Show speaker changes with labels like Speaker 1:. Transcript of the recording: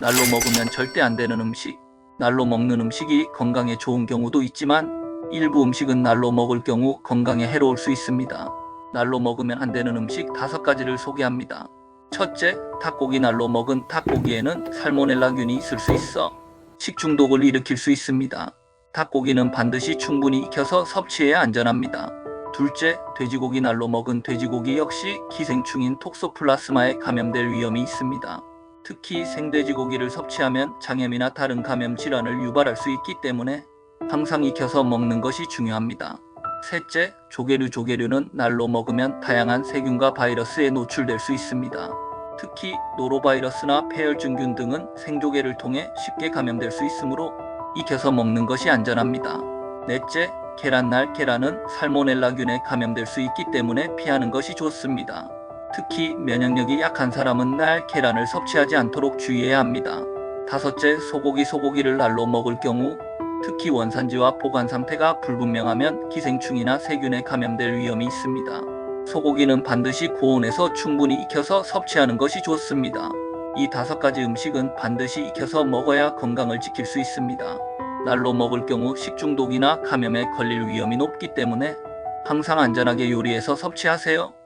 Speaker 1: 날로 먹으면 절대 안 되는 음식. 날로 먹는 음식이 건강에 좋은 경우도 있지만 일부 음식은 날로 먹을 경우 건강에 해로울 수 있습니다. 날로 먹으면 안 되는 음식 다섯 가지를 소개합니다. 첫째, 닭고기 날로 먹은 닭고기에는 살모넬라균이 있을 수 있어 식중독을 일으킬 수 있습니다. 닭고기는 반드시 충분히 익혀서 섭취해야 안전합니다. 둘째, 돼지고기 날로 먹은 돼지고기 역시 기생충인 톡소플라스마에 감염될 위험이 있습니다. 특히 생돼지 고기를 섭취하면 장염이나 다른 감염 질환을 유발할 수 있기 때문에 항상 익혀서 먹는 것이 중요합니다. 셋째, 조개류 조개류는 날로 먹으면 다양한 세균과 바이러스에 노출될 수 있습니다. 특히 노로바이러스나 폐혈증균 등은 생조개를 통해 쉽게 감염될 수 있으므로 익혀서 먹는 것이 안전합니다. 넷째, 계란날 계란은 살모넬라균에 감염될 수 있기 때문에 피하는 것이 좋습니다. 특히 면역력이 약한 사람은 날 계란을 섭취하지 않도록 주의해야 합니다. 다섯째, 소고기 소고기를 날로 먹을 경우 특히 원산지와 보관 상태가 불분명하면 기생충이나 세균에 감염될 위험이 있습니다. 소고기는 반드시 고온에서 충분히 익혀서 섭취하는 것이 좋습니다. 이 다섯 가지 음식은 반드시 익혀서 먹어야 건강을 지킬 수 있습니다. 날로 먹을 경우 식중독이나 감염에 걸릴 위험이 높기 때문에 항상 안전하게 요리해서 섭취하세요.